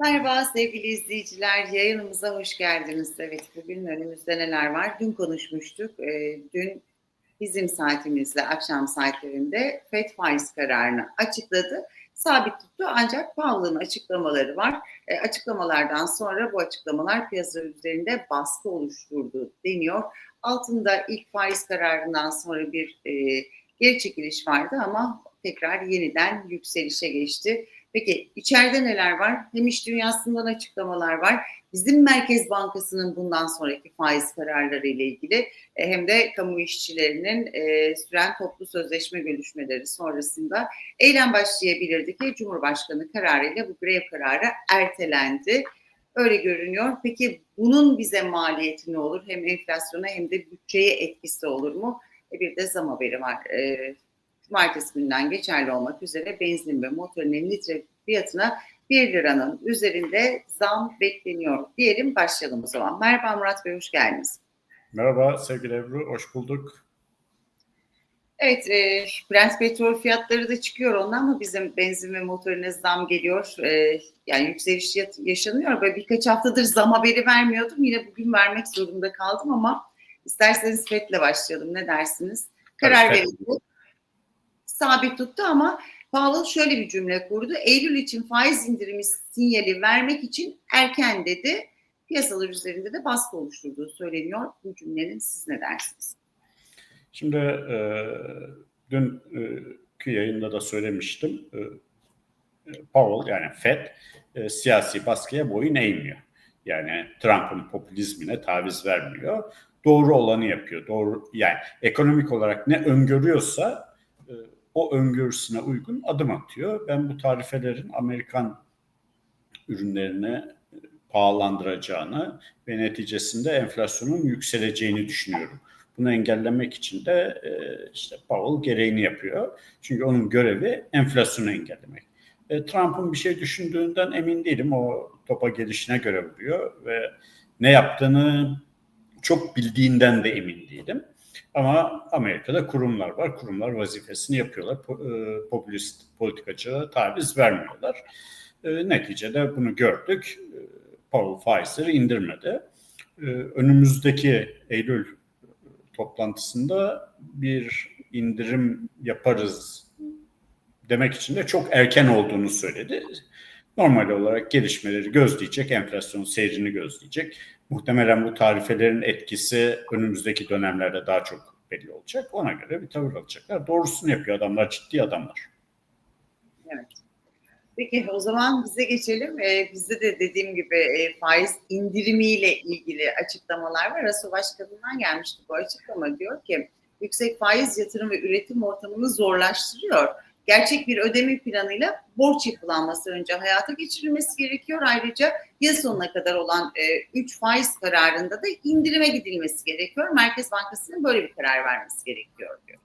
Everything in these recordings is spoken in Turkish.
Merhaba sevgili izleyiciler, yayınımıza hoş geldiniz. Evet, bugün önümüzde neler var? Dün konuşmuştuk. Ee, dün bizim saatimizle akşam saatlerinde FED faiz kararını açıkladı. Sabit tuttu ancak Powell'ın açıklamaları var. E, açıklamalardan sonra bu açıklamalar piyasa üzerinde baskı oluşturdu deniyor. Altında ilk faiz kararından sonra bir e, geri çekiliş vardı ama tekrar yeniden yükselişe geçti. Peki içeride neler var? Hem iş dünyasından açıklamalar var. Bizim Merkez Bankası'nın bundan sonraki faiz kararları ile ilgili e, hem de kamu işçilerinin e, süren toplu sözleşme görüşmeleri sonrasında eylem başlayabilirdi ki Cumhurbaşkanı kararıyla bu grev kararı ertelendi. Öyle görünüyor. Peki bunun bize maliyeti ne olur? Hem enflasyona hem de bütçeye etkisi olur mu? E, bir de zam haberi var. E, cumartesi günden geçerli olmak üzere benzin ve motorinin litre fiyatına 1 liranın üzerinde zam bekleniyor diyelim. Başlayalım o zaman. Merhaba Murat Bey, hoş geldiniz. Merhaba sevgili Ebru, hoş bulduk. Evet, e, Brent petrol fiyatları da çıkıyor ondan ama bizim benzin ve motorine zam geliyor. E, yani yükseliş yaşanıyor. Böyle birkaç haftadır zam haberi vermiyordum. Yine bugün vermek zorunda kaldım ama isterseniz FED'le başlayalım. Ne dersiniz? Karar verildi sabit tuttu ama Powell şöyle bir cümle kurdu. Eylül için faiz indirimi sinyali vermek için erken dedi. Piyasalar üzerinde de baskı oluşturduğu söyleniyor. Bu cümlenin siz ne dersiniz? Şimdi e, dünkü yayında da söylemiştim. E, Powell yani Fed e, siyasi baskıya boyun eğmiyor. Yani Trump'ın popülizmine taviz vermiyor. Doğru olanı yapıyor. Doğru yani ekonomik olarak ne öngörüyorsa e, o öngörüsüne uygun adım atıyor. Ben bu tarifelerin Amerikan ürünlerine e, pahalandıracağını ve neticesinde enflasyonun yükseleceğini düşünüyorum. Bunu engellemek için de e, işte Powell gereğini yapıyor. Çünkü onun görevi enflasyonu engellemek. E, Trump'ın bir şey düşündüğünden emin değilim. O topa gelişine göre vuruyor ve ne yaptığını çok bildiğinden de emin değilim. Ama Amerika'da kurumlar var. Kurumlar vazifesini yapıyorlar. E, popülist politikacıya taviz vermiyorlar. E, neticede bunu gördük. E, Powell faizleri indirmedi. Önümüzdeki Eylül toplantısında bir indirim yaparız demek için de çok erken olduğunu söyledi. Normal olarak gelişmeleri gözleyecek, enflasyon seyrini gözleyecek. Muhtemelen bu tarifelerin etkisi önümüzdeki dönemlerde daha çok belli olacak. Ona göre bir tavır alacaklar. Doğrusunu yapıyor adamlar, ciddi adamlar. Evet. Peki o zaman bize geçelim. Ee, bizde de dediğim gibi e, faiz indirimiyle ilgili açıklamalar var. ASO Başkanı'ndan gelmişti bu açıklama. Diyor ki yüksek faiz yatırım ve üretim ortamını zorlaştırıyor gerçek bir ödeme planıyla borç yapılanması önce hayata geçirilmesi gerekiyor. Ayrıca yıl sonuna kadar olan 3 e, faiz kararında da indirime gidilmesi gerekiyor. Merkez Bankası'nın böyle bir karar vermesi gerekiyor diyor.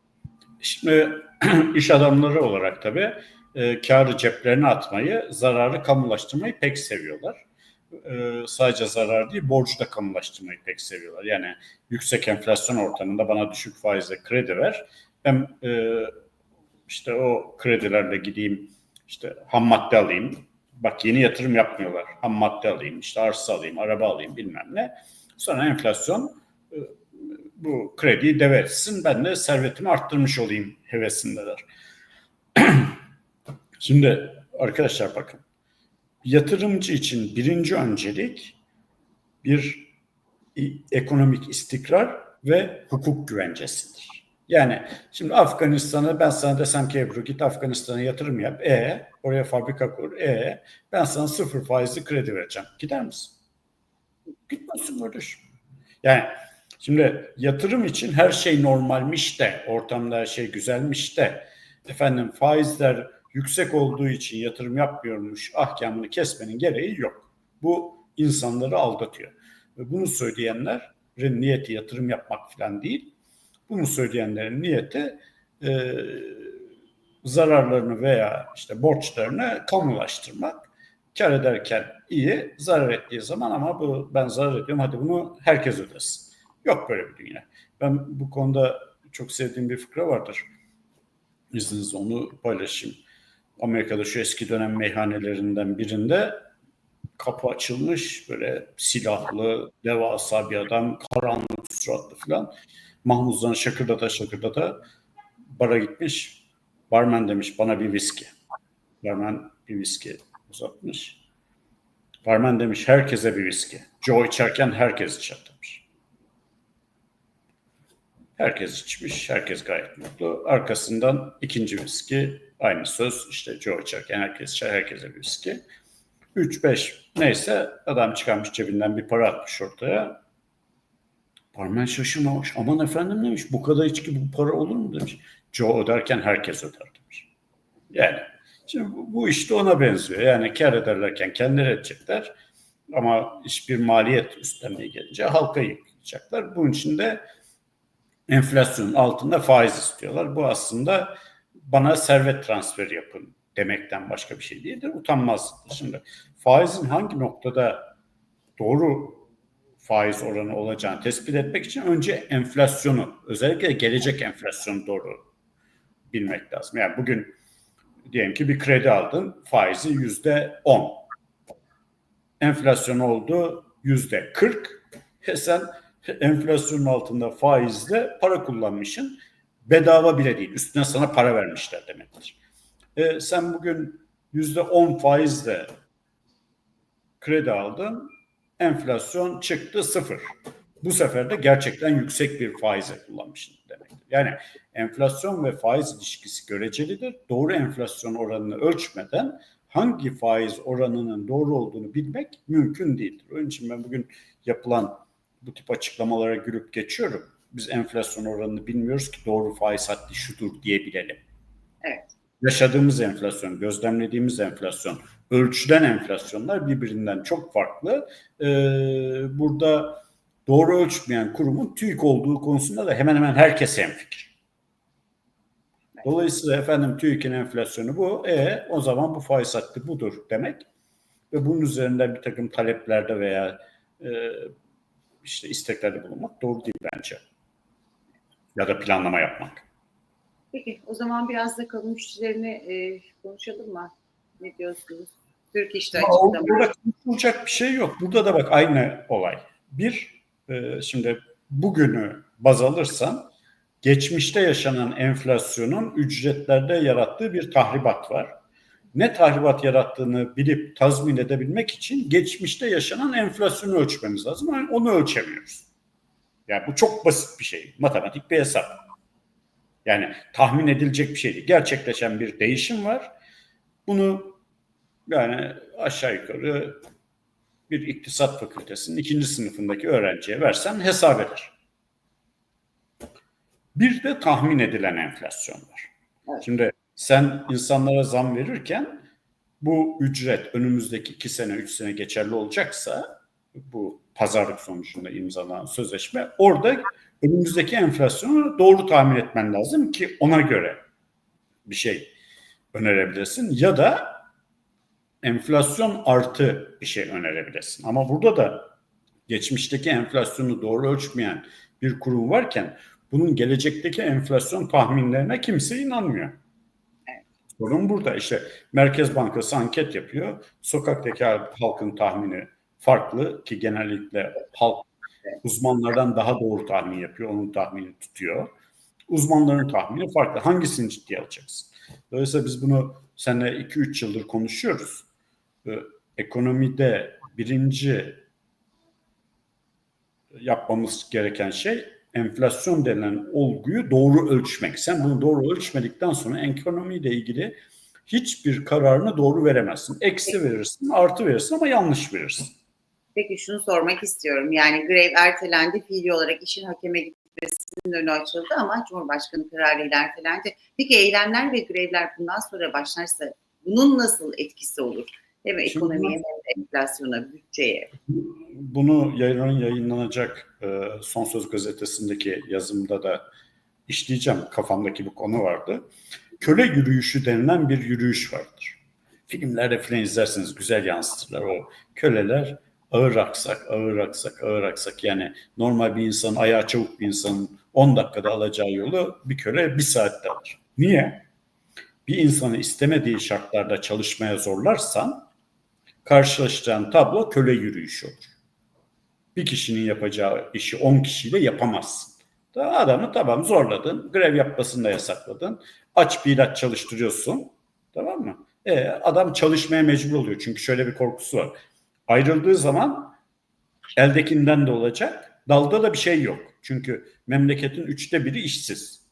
Şimdi iş adamları olarak tabii e, karı ceplerine atmayı, zararı kamulaştırmayı pek seviyorlar. E, sadece zarar değil, borcu da kamulaştırmayı pek seviyorlar. Yani yüksek enflasyon ortamında bana düşük faizle kredi ver. Ben e, işte o kredilerle gideyim işte ham madde alayım. Bak yeni yatırım yapmıyorlar. Ham madde alayım, işte arsa alayım, araba alayım bilmem ne. Sonra enflasyon e, bu krediyi devetsin. Ben de servetimi arttırmış olayım hevesindeler. Şimdi arkadaşlar bakın. Yatırımcı için birinci öncelik bir ekonomik istikrar ve hukuk güvencesidir. Yani şimdi Afganistan'a ben sana desem ki Ebru git Afganistan'a yatırım yap. E oraya fabrika kur. E ben sana sıfır faizli kredi vereceğim. Gider misin? Gitmezsin kardeşim. Yani şimdi yatırım için her şey normalmiş de ortamda her şey güzelmiş de efendim faizler yüksek olduğu için yatırım yapmıyormuş ahkamını kesmenin gereği yok. Bu insanları aldatıyor. Ve bunu söyleyenlerin niyeti yatırım yapmak falan değil bunu söyleyenlerin niyeti e, zararlarını veya işte borçlarını kamulaştırmak. Kar ederken iyi, zarar ettiği zaman ama bu ben zarar ediyorum hadi bunu herkes ödesin. Yok böyle bir dünya. Ben bu konuda çok sevdiğim bir fıkra vardır. İzninizle onu paylaşayım. Amerika'da şu eski dönem meyhanelerinden birinde kapı açılmış böyle silahlı devasa bir adam karanlık suratlı falan mahmuzdan şakırdata şakırdata bara gitmiş. Barmen demiş bana bir viski. Barmen bir viski uzatmış. Barmen demiş herkese bir viski. Joe içerken herkes içer demiş herkes içmiş herkes gayet mutlu. Arkasından ikinci viski aynı söz işte Joe içerken herkes içer herkese bir viski. 3-5 neyse adam çıkarmış cebinden bir para atmış ortaya. Barmen şaşırmamış. Aman efendim demiş bu kadar içki bu para olur mu demiş. Joe öderken herkes öder demiş. Yani şimdi bu, bu işte ona benziyor. Yani kar ederlerken kendileri edecekler. Ama hiçbir maliyet üstlenmeye gelince halka yıkacaklar. Bunun için de enflasyonun altında faiz istiyorlar. Bu aslında bana servet transferi yapın demekten başka bir şey değildir. Utanmazlıktır. Şimdi faizin hangi noktada doğru faiz oranı olacağını tespit etmek için önce enflasyonu, özellikle gelecek enflasyonu doğru bilmek lazım. Yani bugün diyelim ki bir kredi aldın, faizi yüzde on. Enflasyon oldu yüzde kırk. E sen enflasyonun altında faizle para kullanmışsın. Bedava bile değil. Üstüne sana para vermişler demektir. E, sen bugün yüzde on faizle kredi aldın, enflasyon çıktı sıfır. Bu sefer de gerçekten yüksek bir faize kullanmışsın demektir. Yani enflasyon ve faiz ilişkisi görecelidir. Doğru enflasyon oranını ölçmeden hangi faiz oranının doğru olduğunu bilmek mümkün değildir. Onun için ben bugün yapılan bu tip açıklamalara gülüp geçiyorum. Biz enflasyon oranını bilmiyoruz ki doğru faiz haddi şudur diyebilelim. Evet yaşadığımız enflasyon, gözlemlediğimiz enflasyon, ölçülen enflasyonlar birbirinden çok farklı. Ee, burada doğru ölçmeyen kurumun TÜİK olduğu konusunda da hemen hemen herkes hemfikir. Dolayısıyla efendim TÜİK'in enflasyonu bu. E o zaman bu faiz hattı budur demek. Ve bunun üzerinden bir takım taleplerde veya e, işte isteklerde bulunmak doğru değil bence. Ya da planlama yapmak. Peki o zaman biraz da kamu işçilerini e, konuşalım mı? Ne diyorsunuz? Türk İş'te açıklama. Burada konuşulacak bir şey yok. Burada da bak aynı olay. Bir, e, şimdi bugünü baz alırsan geçmişte yaşanan enflasyonun ücretlerde yarattığı bir tahribat var. Ne tahribat yarattığını bilip tazmin edebilmek için geçmişte yaşanan enflasyonu ölçmemiz lazım. Yani onu ölçemiyoruz. Yani bu çok basit bir şey. Matematik bir hesap. Yani tahmin edilecek bir şey değil. Gerçekleşen bir değişim var. Bunu yani aşağı yukarı bir iktisat fakültesinin ikinci sınıfındaki öğrenciye versen hesap eder. Bir de tahmin edilen enflasyon var. Evet. Şimdi sen insanlara zam verirken bu ücret önümüzdeki iki sene, üç sene geçerli olacaksa bu pazarlık sonucunda imzalanan sözleşme orada önümüzdeki enflasyonu doğru tahmin etmen lazım ki ona göre bir şey önerebilirsin ya da enflasyon artı bir şey önerebilirsin. Ama burada da geçmişteki enflasyonu doğru ölçmeyen bir kurum varken bunun gelecekteki enflasyon tahminlerine kimse inanmıyor. Sorun burada. İşte Merkez Bankası anket yapıyor. Sokaktaki halkın tahmini farklı ki genellikle halk uzmanlardan daha doğru tahmin yapıyor. Onun tahmini tutuyor. Uzmanların tahmini farklı. Hangisini ciddiye alacaksın? Dolayısıyla biz bunu seninle 2-3 yıldır konuşuyoruz. Ee, ekonomide birinci yapmamız gereken şey enflasyon denilen olguyu doğru ölçmek. Sen bunu doğru ölçmedikten sonra ekonomiyle ilgili hiçbir kararını doğru veremezsin. Eksi verirsin, artı verirsin ama yanlış verirsin. Peki şunu sormak istiyorum. Yani grev ertelendi, fiili olarak işin hakeme gitmesinin önü açıldı ama Cumhurbaşkanı kararıyla ertelendi. Peki eylemler ve grevler bundan sonra başlarsa bunun nasıl etkisi olur? Hem ekonomiye hem de enflasyona, bütçeye. Bunu yarın yayınlanacak e, Son Söz gazetesindeki yazımda da işleyeceğim. Kafamdaki bir konu vardı. Köle yürüyüşü denilen bir yürüyüş vardır. Filmlerde falan izlerseniz güzel yansıtırlar. O köleler ağır aksak, ağır aksak, ağır aksak. Yani normal bir insan, ayağı çabuk bir insanın 10 dakikada alacağı yolu bir köle bir saatte alır. Niye? Bir insanı istemediği şartlarda çalışmaya zorlarsan karşılaşacağın tablo köle yürüyüşü olur. Bir kişinin yapacağı işi 10 kişiyle yapamazsın. Da adamı tamam zorladın, grev yapmasını da yasakladın. Aç bir ilaç çalıştırıyorsun. Tamam mı? E, adam çalışmaya mecbur oluyor. Çünkü şöyle bir korkusu var. Ayrıldığı zaman eldekinden de olacak. Dalda da bir şey yok. Çünkü memleketin üçte biri işsiz.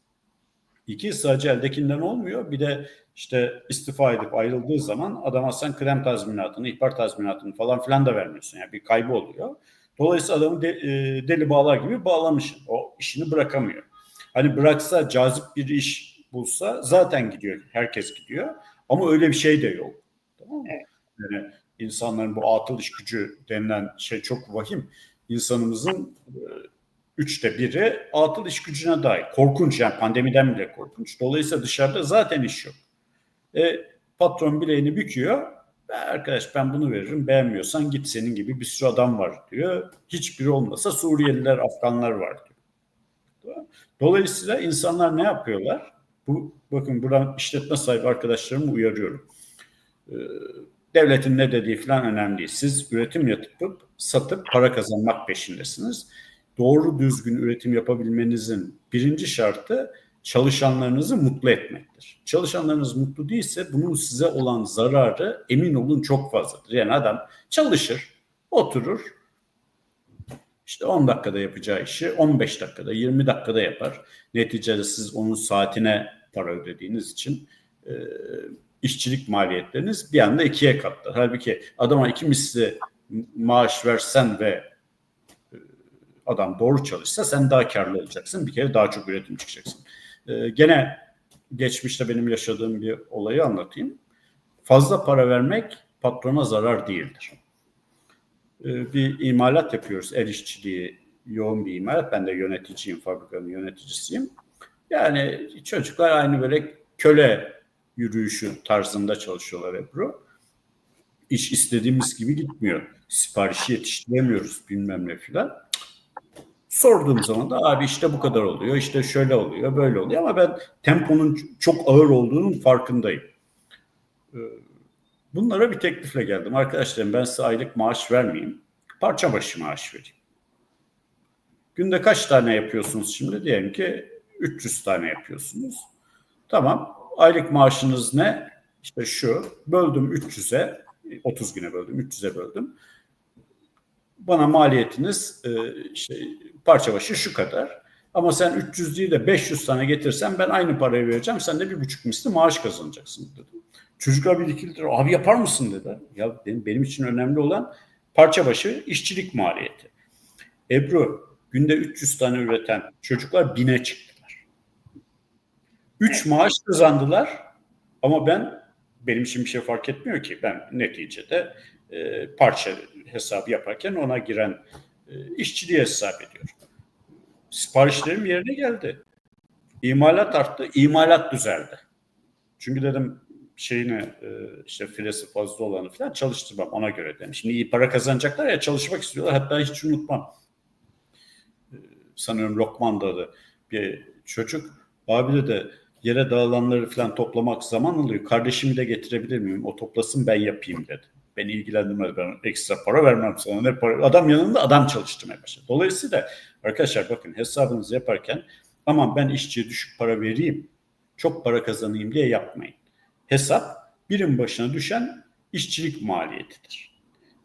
İki sadece eldekinden olmuyor. Bir de işte istifa edip ayrıldığı zaman adama sen krem tazminatını, ihbar tazminatını falan filan da vermiyorsun. Yani bir kaybı oluyor. Dolayısıyla adamı de, e, deli bağlar gibi bağlamışsın. O işini bırakamıyor. Hani bıraksa cazip bir iş bulsa zaten gidiyor. Herkes gidiyor. Ama öyle bir şey de yok. Tamam mı? Evet. Yani insanların bu atıl iş gücü denilen şey çok vahim. İnsanımızın e, üçte biri atıl iş gücüne dair. Korkunç yani pandemiden bile korkunç. Dolayısıyla dışarıda zaten iş yok. E, patron bileğini büküyor. "Be Arkadaş ben bunu veririm beğenmiyorsan git senin gibi bir sürü adam var diyor. Hiçbiri olmasa Suriyeliler, Afganlar var diyor. Dolayısıyla insanlar ne yapıyorlar? Bu bakın buradan işletme sahibi arkadaşlarımı uyarıyorum. Ee, devletin ne dediği falan önemli değil. Siz üretim yapıp satıp para kazanmak peşindesiniz. Doğru düzgün üretim yapabilmenizin birinci şartı çalışanlarınızı mutlu etmektir. Çalışanlarınız mutlu değilse bunun size olan zararı emin olun çok fazladır. Yani adam çalışır, oturur, işte 10 dakikada yapacağı işi 15 dakikada, 20 dakikada yapar. Neticede siz onun saatine para ödediğiniz için e, işçilik maliyetleriniz bir anda ikiye katlar. Halbuki adama iki misli maaş versen ve e, adam doğru çalışsa sen daha karlı olacaksın. Bir kere daha çok üretim çıkacaksın. E, gene geçmişte benim yaşadığım bir olayı anlatayım. Fazla para vermek patrona zarar değildir. E, bir imalat yapıyoruz. El işçiliği yoğun bir imalat. Ben de yöneticiyim, fabrikanın yöneticisiyim. Yani çocuklar aynı böyle köle yürüyüşü tarzında çalışıyorlar Ebru. İş istediğimiz gibi gitmiyor. Siparişi yetiştiremiyoruz bilmem ne filan. Sorduğum zaman da abi işte bu kadar oluyor, işte şöyle oluyor, böyle oluyor ama ben temponun çok ağır olduğunun farkındayım. Ee, Bunlara bir teklifle geldim. Arkadaşlarım ben size aylık maaş vermeyeyim. Parça başı maaş vereyim. Günde kaç tane yapıyorsunuz şimdi? Diyelim ki 300 tane yapıyorsunuz. Tamam. Aylık maaşınız ne? İşte şu. Böldüm 300'e. 30 güne böldüm. 300'e böldüm. Bana maliyetiniz işte parça başı şu kadar. Ama sen 300 değil de 500 tane getirsen ben aynı parayı vereceğim. Sen de bir buçuk misli maaş kazanacaksın dedim. Çocuklar bir ikilidir. Abi yapar mısın dedi. Ya benim, benim için önemli olan parça başı işçilik maliyeti. Ebru günde 300 tane üreten çocuklar bine çıktılar. 3 maaş kazandılar ama ben benim için bir şey fark etmiyor ki. Ben neticede e, parça hesabı yaparken ona giren e, işçiliği hesap ediyorum. Siparişlerim yerine geldi. İmalat arttı, imalat düzeldi. Çünkü dedim şeyini e, işte filesi fazla olanı falan çalıştırmam ona göre dedim. Şimdi iyi para kazanacaklar ya çalışmak istiyorlar. Hatta hiç unutmam. E, sanıyorum Lokman'da adı bir çocuk. Abi dedi yere dağılanları falan toplamak zaman alıyor. Kardeşimi de getirebilir miyim? O toplasın ben yapayım dedi. Beni ilgilendirmez. Ben ekstra para vermem sana. Ne para? Adam yanında adam çalıştırmaya başladı. Dolayısıyla arkadaşlar bakın hesabınızı yaparken aman ben işçiye düşük para vereyim. Çok para kazanayım diye yapmayın. Hesap birim başına düşen işçilik maliyetidir.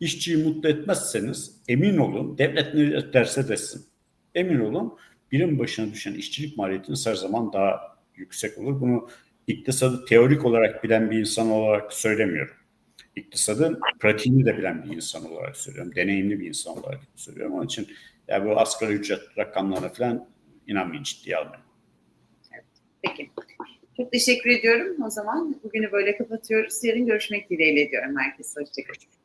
İşçiyi mutlu etmezseniz emin olun devlet ne derse desin. Emin olun birim başına düşen işçilik maliyetiniz her zaman daha yüksek olur. Bunu iktisadı teorik olarak bilen bir insan olarak söylemiyorum. İktisadın pratiğini de bilen bir insan olarak söylüyorum. Deneyimli bir insan olarak söylüyorum. Onun için ya bu asgari ücret rakamlarına falan inanmayın ciddiye almayın. Peki. Çok teşekkür ediyorum. O zaman bugünü böyle kapatıyoruz. Yarın görüşmek dileğiyle diyorum. Herkese hoşçakalın.